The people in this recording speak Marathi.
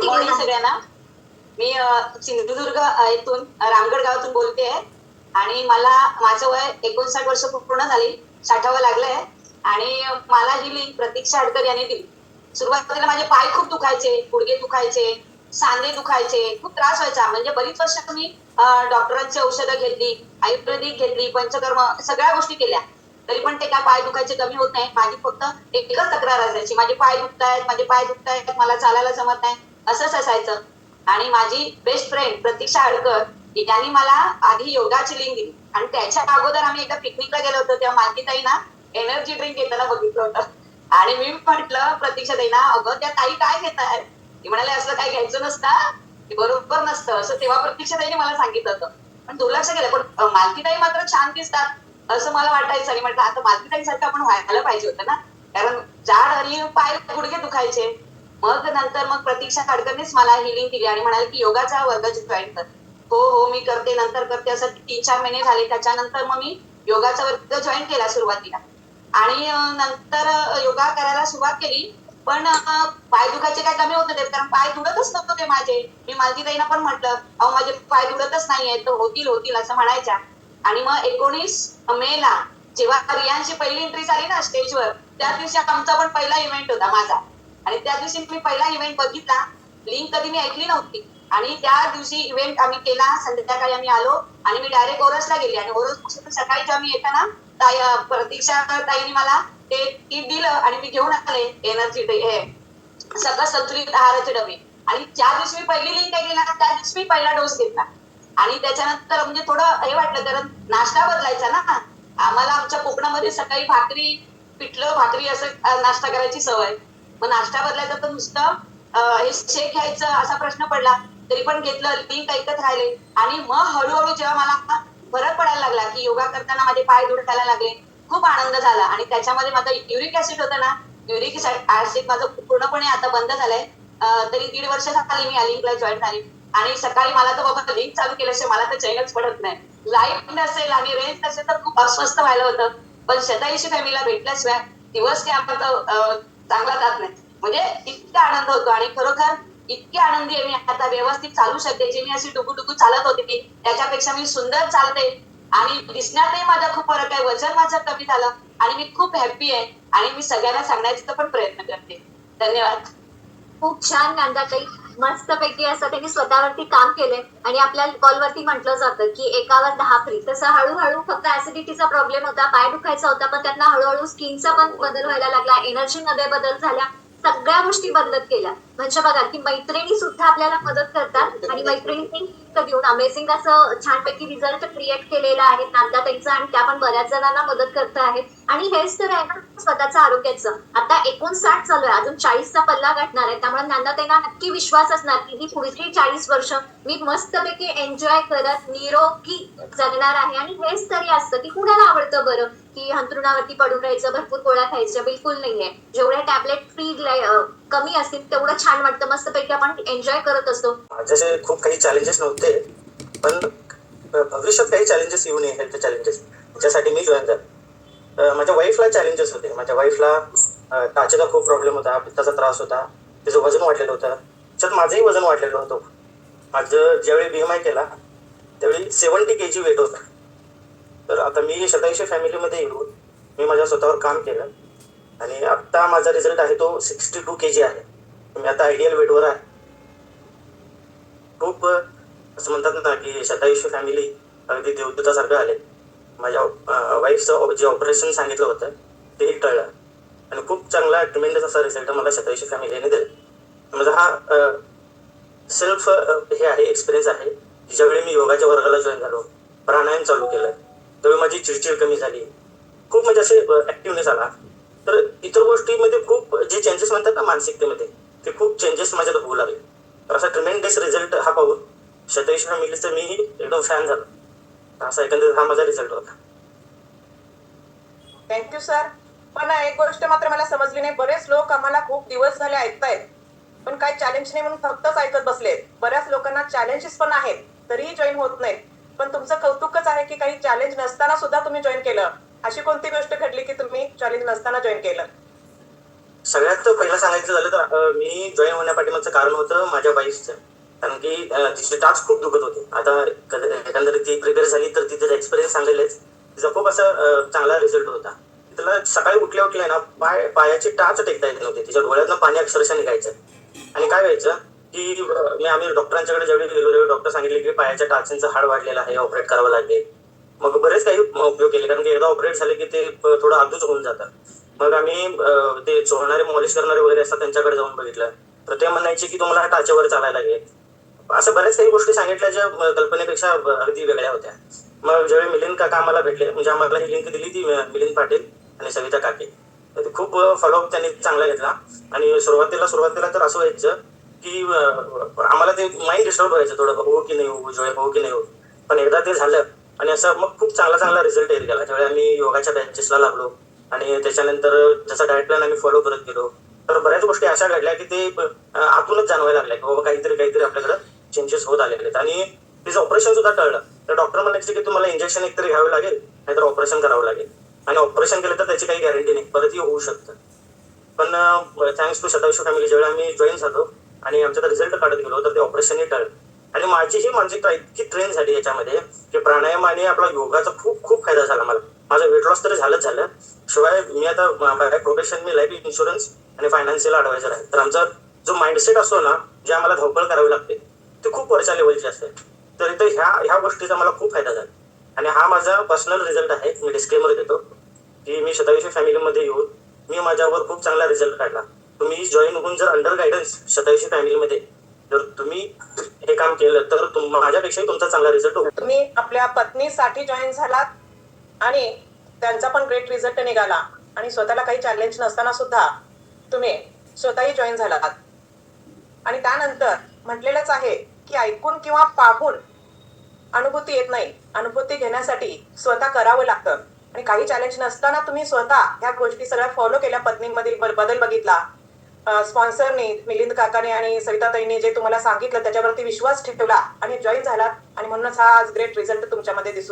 माहिती घेऊन सगळ्यांना मी सिंधुदुर्ग येथून रामगड गावातून बोलते आणि मला माझं वय एकोणसाठ वर्ष पूर्ण झाली साठावं लागलंय. आणि मला ही लिंक प्रतीक्षा हडकर यांनी दिली. सुरुवातीला माझे पाय खूप दुखायचे गुडघे दुखायचे सांधे दुखायचे खूप त्रास व्हायचा. म्हणजे बरीच वर्ष मी डॉक्टरांची औषधं घेतली आयुर्वेदिक घेतली पंचकर्म सगळ्या गोष्टी केल्या. तरी पण ते काय पाय दुखायचे कमी होत नाही. माझी फक्त एकच तक्रार असायची. माझे पाय दुखतायत माझे पाय दुखतायत मला चालायला जमत नाही. असंच असायचं. आणि माझी बेस्ट फ्रेंड प्रतीक्षा हडकर यांनी मला आधी योगाची लिंक दिली. आणि त्याच्या अगोदर आम्ही एकदा पिकनिकला गेलो होतो तेव्हा मालकीताई ना एनर्जी ड्रिंक घेताना बघितलं होतं. आणि मी म्हटलं प्रतीक्षा ताई ना अगं त्या ताई काय घेत आहे ती म्हणाले असं काही घ्यायचं नसतं बरोबर नसतं. असं तेव्हा प्रतीक्षा ताईने मला सांगितलं होतं. पण दुर्लक्ष केलं पण मालकीताई मात्र छान दिसतात असं मला वाटायचं. आणि म्हटलं आता मालकीताई सारखं आपण व्हायला पाहिजे होतं ना? कारण जाड आणि पाय गुडघे दुखायचे. मग नंतर मग प्रतीक्षा खाडकरनेच मला हिलिंग दिली आणि म्हणाले की योगाचा वर्ग जॉईन कर. हो हो मी करते नंतर करते. असं तीन चार महिने झाले. त्याच्यानंतर मग मी योगाचा वर्ग जॉईन केला सुरुवातीला. आणि नंतर योगा करायला सुरुवात केली. पण पाय दुखायचे काय कमी होत नव्हते कारण पाय दुडतच नव्हते माझे. मी मालतीताईना पण म्हटलं अहो माझे पाय दुखतच नाहीये तर होतील होतील असं म्हणायच्या. आणि मग एकोणीस मे ला जेव्हा रियांची पहिली एंट्री झाली ना स्टेजवर त्या दिवशी आमचा पण पहिला इव्हेंट होता माझा. आणि त्या दिवशी मी पहिला इव्हेंट बघितला. लिंक कधी मी ऐकली नव्हती. आणि त्या दिवशी इव्हेंट आम्ही केला. संध्याकाळी आम्ही आलो आणि मी डायरेक्ट ओरसला गेली. आणि ओरस सकाळी जेव्हा मी येताना ताई प्रतीक्षा ताईने मला ते किट दिलं आणि मी घेऊन आले. एनर्जी हे सगळं संतुलित आहाराचे डबे. आणि ज्या दिवशी मी पहिली लिंक ऐकली ना त्या दिवशी मी पहिला डोस घेतला. आणि त्याच्यानंतर म्हणजे थोडं हे वाटलं कारण नाश्ता बदलायचा ना. आम्हाला आमच्या कोकणामध्ये सकाळी भाकरी पिठलं भाकरी असं नाश्ता करायची सवय. मग नाश्ता बदलायचा तर नुसतं हे शेक घ्यायचं असा प्रश्न पडला तरी पण घेतलं लिंक ऐकत राहिले. आणि मग हळूहळू जेव्हा मला फरक पडायला लागला की योगा करताना माझे पाय दुखायला लागले खूप आनंद झाला. आणि त्याच्यामध्ये माझा युरिक ऍसिड होतं ना युरिक ऍसिड माझं पूर्णपणे आता बंद झालंय. तरी दीड वर्ष झाली मी या लिंकला जॉईन झाली. आणि सकाळी मला तर बाबा लिंक चालू केल्याशिवाय मला तर चैनच पडत नाही. लाइट नसेल आणि रेंज नसेल तर खूप अस्वस्थ व्हायला होतं. पण शताईशी फॅमिलीला भेटल्याशिवाय दिवस ते आपण चांगला जात नाही. म्हणजे इतका आनंद होतो आणि खरोखर इतकी आनंदी आहे मी आता व्यवस्थित चालू शकते. जे मी अशी डुकू चालत होती की त्याच्यापेक्षा मी सुंदर चालते. आणि दिसण्यातही माझा खूप फरक आहे वजन माझं कमी झालं आणि मी खूप हॅप्पी आहे आणि मी सगळ्यांना सांगण्याचा पण प्रयत्न करते. धन्यवाद. खूप छान नंदाताई. मस्तपैकी असं त्यांनी स्वतःवरती काम केलंय. आणि आपल्या कॉलवरती म्हटलं जातं की एकावर दहा फ्री तसं हळूहळू फक्त ऍसिडिटीचा प्रॉब्लेम होता पाय दुखायचा होता पण त्यांना हळूहळू स्किनचा पण बदल व्हायला लागला एनर्जी मध्ये बदल झाल्या सगळ्या गोष्टी बदलत केल्या म्हणजे बघा की मैत्रिणी सुद्धा आपल्याला मदत करतात आणि मैत्रिणी देऊन अमेझिंग असं छानपैकी रिझल्ट क्रिएट केलेला आहे नांदाताईचा आणि त्या पण बऱ्याच जणांना मदत करत आहेत आणि हेच तर आहे ना स्वतःचं आरोग्याचं. आता एकोणसाठ चालू आहे अजून चाळीसचा पल्ला गाठणार आहे. त्यामुळे त्यांना नक्की विश्वास असणार की ही पुढची चाळीस वर्ष मी मस्तपैकी एन्जॉय करत निरोगी जगणार आहे. आणि हेच तरी असतं की कुणाला आवडतं बरं? की हंतरुणावरती पडून राहायचं भरपूर गोळ्या खायच्या बिलकुल नाहीये. जेवढ्या टॅबलेट फ्री कमी असतील तेवढं छान वाटतं. मस्तपैकी आपण एन्जॉय करत असतो. माझ्याचे खूप काही चॅलेंजेस नव्हते पण भविष्यात काही चॅलेंजेस येऊ नये हेल्थ चॅलेंजेस ज्यासाठी मी जॉईन झालो. माझ्या वाईफला चॅलेंजेस होते. माझ्या वाईफला टाचेचा खूप प्रॉब्लेम होता पित्ताचा त्रास होता. तिचं वजन वाढलेलं होतं. त्याच्यात माझंही वजन वाढलेलं होतं. माझं ज्यावेळी बी एम आय केला त्यावेळी सेवन्टी के जी वेट होता. तर आता मी शतायुषी फॅमिलीमध्ये येऊन मी माझ्या स्वतःवर काम केलं. आणि आत्ता माझा रिझल्ट आहे तो सिक्स्टी टू के जी आहे. मी आता आयडियल वेटवर आहे. खूप असं म्हणतात ना की शतायुषी फॅमिली अगदी देवदूतासारखं आले. माझ्या वाईफचं जे ऑपरेशन सांगितलं होतं तेही टळलं. आणि खूप चांगला ट्रिमेंडस असा रिझल्ट मला शतायुषी फॅमिलीने दिला. माझा हा सेल्फ हे आहे एक्सपिरियन्स आहे ज्यावेळी मी योगाच्या वर्गाला जॉईन झालो प्राणायाम चालू केलं त्यावेळी माझी चिडचिड कमी झाली. खूप म्हणजे असे ऍक्टिव्हनेस आला. तर इतर गोष्टीमध्ये खूप जे चेंजेस म्हणतात ना मानसिकतेमध्ये ते खूप चेंजेस माझ्यात होऊ लागले. तर असा ट्रिमेंडस रिझल्ट हा पाहून शतायुषी फॅमिलीचा मी एकदम फॅन झालो. असा एकंदरीत हा माझा रिझल्ट होता. थँक्यू सर पण एक गोष्ट मात्र मला समजली नाही. बरेच लोक आम्हाला खूप दिवस झाले ऐकतायत. पण काही चॅलेंज नाही म्हणून फक्तच ऐकत बसलेत. बऱ्याच लोकांना चॅलेंजेस पण आहेत तरीही जॉईन होत नाहीत. पण तुमचं कौतुकच आहे की काही चॅलेंज नसताना सुद्धा तुम्ही जॉईन केलं. अशी कोणती गोष्ट घडली की तुम्ही चॅलेंज नसताना जॉईन केलं? सगळ्यात पहिलं सांगायचं झालं तर मी जॉईन होण्यापाठीमागचं कारण होतं माझ्या वाईफचं कारण की तिचे टाच खूप दुखत होते. आता एकंदरीत ती प्रिपेअर झाली तर तिचा एक्सपिरियन्स सांगलेलेच. तिचा खूप असा चांगला रिझल्ट होता. तिला सकाळी उठल्या उठल्या ना पाय पायाची टाच टेकता येत नव्हती. तिच्या डोळ्यातनं पाणी अक्षरशः निघायचं. आणि काय व्हायचं की मी आम्ही डॉक्टरांच्याकडे ज्यावेळी गेलो त्यावेळी डॉक्टर सांगितले की पायाच्या टाचांचं हाड वाढलेलं आहे ऑपरेट करावं लागेल. मग बरेच काही उपयोग केले. कारण की एकदा ऑपरेट झाले की ते थोडं आधूच होऊन जातं मग आम्ही ते चोळणारे मॉलिश करणारे वगैरे असतात त्यांच्याकडे जाऊन बघितलं. तर ते म्हणायचे की तुम्हाला टाचेवर चालायला लागेल. असं बऱ्याच काही गोष्टी सांगितल्या ज्या कल्पनेपेक्षा अगदी वेगळ्या होत्या. मग ज्यावेळी मिलिंद काका आम्हाला भेटले म्हणजे आम्हाला ही लिंक दिली ती मिलिंद पाटील आणि सविता काके. तर ते खूप फॉलोअप त्यांनी चांगला घेतला. आणि सुरुवातीला सुरुवातीला तर असं व्हायचं की आम्हाला ते माइंड डिस्टर्ब व्हायचं थोडं हो की नाही हो जोय हो की नाही हो. पण एकदा ते झालं आणि असं मग खूप चांगला चांगला रिझल्ट येत गेला त्यावेळी आम्ही योगाच्या बॅचेसला लागलो आणि त्याच्यानंतर जसा डायट प्लॅन आम्ही फॉलो करत गेलो तर बऱ्याच गोष्टी अशा घडल्या की ते आतूनच जाणवायला लागल्या की बाबा काहीतरी काहीतरी आपल्याकडे चेंजेस होत आलेले आहेत. आणि तिचं ऑपरेशन सुद्धा टळलं. तर डॉक्टर म्हणायचे की तुम्हाला इंजेक्शन एकतरी घ्यावं लागेल नाहीतर ऑपरेशन करावं लागेल. आणि ऑपरेशन केलं तर त्याची काही गॅरंटी नाही. परतही होऊ शकतं. पण थँक्स टू शतायुष फॅमिली ज्यावेळी आम्ही जॉईन झालो आणि आमचा रिझल्ट काढत गेलो तर ते ऑपरेशनही टळलं. आणि माझी ही म्हणजे मानसिकता इतकी ट्रेन झाली याच्यामध्ये की प्राणायाम आणि आपला योगाचा खूप खूप फायदा झाला मला. माझं वेट लॉस तरी झालंच झालं. शिवाय मी आता प्रोफेशन मी लाईफ इन्शुरन्स आणि फायनान्शियल अडवायझर आहे. तर आमचा जो माइंडसेट असतो ना जे आम्हाला धावपळ करावी लागते ते खूप वरच्या लेवलची असते. तर इथे ह्या ह्या गोष्टीचा मला खूप फायदा झाला. आणि हा माझा पर्सनल रिझल्ट आहे मी डिस्क्लेमर देतो की मी शतायुषी फॅमिलीमध्ये येऊन मी माझ्यावर खूप चांगला रिझल्ट काढला. तुम्ही जॉईन होऊन जर अंडर गायडन्स शतायुषी फॅमिलीमध्ये जर तुम्ही हे काम केलं तर माझ्यापेक्षाही तुमचा चांगला रिझल्ट होईल तुम्ही आपल्या पत्नीसाठी जॉईन झालात आणि त्यांचा पण ग्रेट रिझल्ट निघाला. आणि स्वतःला काही चॅलेंज नसताना सुद्धा तुम्ही स्वतःही जॉईन झालात. आणि त्यानंतर म्हटलेलंच आहे की ऐकून किंवा पाहून अनुभूती येत नाही. अनुभूती घेण्यासाठी स्वतः करावं लागतं. आणि काही चॅलेंज नसताना तुम्ही स्वतः ह्या गोष्टी सगळ्या फॉलो केल्या पत्नीमधील बदल बघितला. स्पॉन्सरने मिलिंद काकाने आणि सविताताईने जे तुम्हाला सांगितलं त्याच्यावरती विश्वास ठेवला आणि जॉईन झालात. आणि म्हणूनच हा आज ग्रेट रिझल्ट तुमच्यामध्ये दिसून